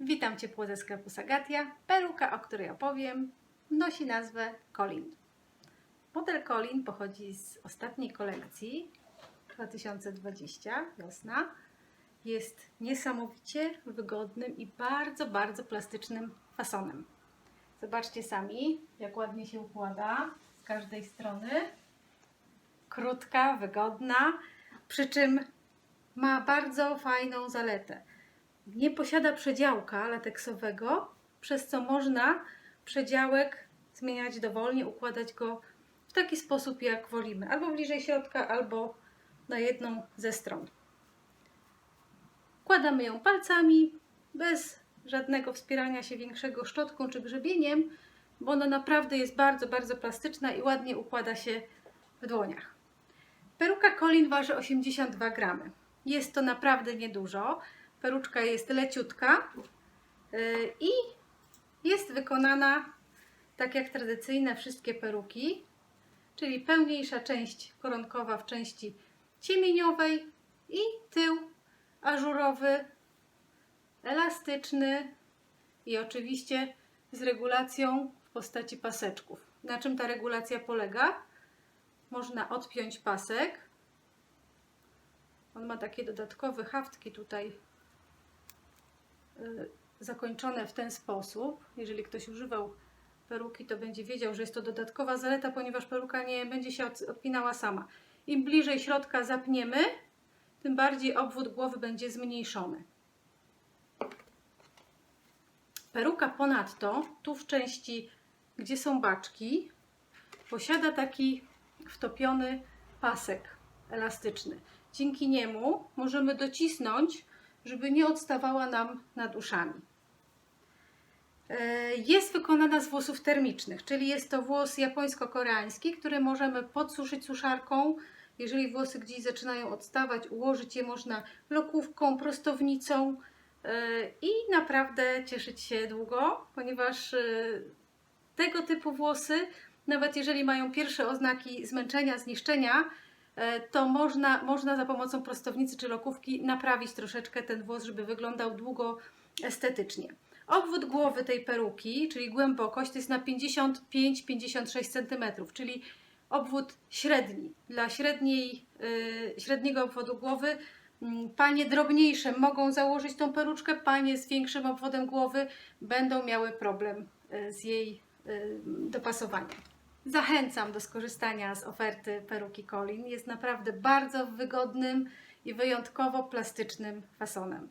Witam Ciepło ze sklepu Sagatia. Peruka, o której opowiem, nosi nazwę Colin. Model Colin pochodzi z ostatniej kolekcji 2020, wiosna. Jest niesamowicie wygodnym i bardzo, bardzo plastycznym fasonem. Zobaczcie sami, jak ładnie się układa z każdej strony. Krótka, wygodna, przy czym ma bardzo fajną zaletę. Nie posiada przedziałka lateksowego, przez co można przedziałek zmieniać dowolnie, układać go w taki sposób, jak wolimy, albo bliżej środka, albo na jedną ze stron. Układamy ją palcami, bez żadnego wspierania się większego szczotką czy grzebieniem, bo ona naprawdę jest bardzo, bardzo plastyczna i ładnie układa się w dłoniach. Peruka Colin waży 82 gramy. Jest to naprawdę niedużo. Peruczka jest leciutka yy, i jest wykonana tak jak tradycyjne wszystkie peruki, czyli pełniejsza część koronkowa w części ciemieniowej i tył ażurowy, elastyczny i oczywiście z regulacją w postaci paseczków. Na czym ta regulacja polega? Można odpiąć pasek. On ma takie dodatkowe haftki tutaj y, zakończone w ten sposób. Jeżeli ktoś używał peruki, to będzie wiedział, że jest to dodatkowa zaleta, ponieważ peruka nie będzie się od- odpinała sama. Im bliżej środka zapniemy, tym bardziej obwód głowy będzie zmniejszony. Peruka ponadto, tu w części, gdzie są baczki, posiada taki wtopiony pasek elastyczny. Dzięki niemu możemy docisnąć, żeby nie odstawała nam nad uszami. E, Jest wykonana z włosów termicznych, czyli jest to włos japońsko-koreański, który możemy podsuszyć suszarką. Jeżeli włosy gdzieś zaczynają odstawać, ułożyć je można lokówką, prostownicą e, i naprawdę cieszyć się długo, ponieważ e, tego typu włosy, nawet jeżeli mają pierwsze oznaki zmęczenia, zniszczenia, to można, można za pomocą prostownicy czy lokówki naprawić troszeczkę ten włos, żeby wyglądał długo estetycznie. Obwód głowy tej peruki, czyli głębokość, to jest na 55-56 cm, czyli obwód średni. Dla średniej, y, średniego obwodu głowy mm, panie drobniejsze mogą założyć tą peruczkę, panie z większym obwodem głowy będą miały problem y, z jej y, dopasowaniem. Zachęcam do skorzystania z oferty peruki Colin. Jest naprawdę bardzo wygodnym i wyjątkowo plastycznym fasonem.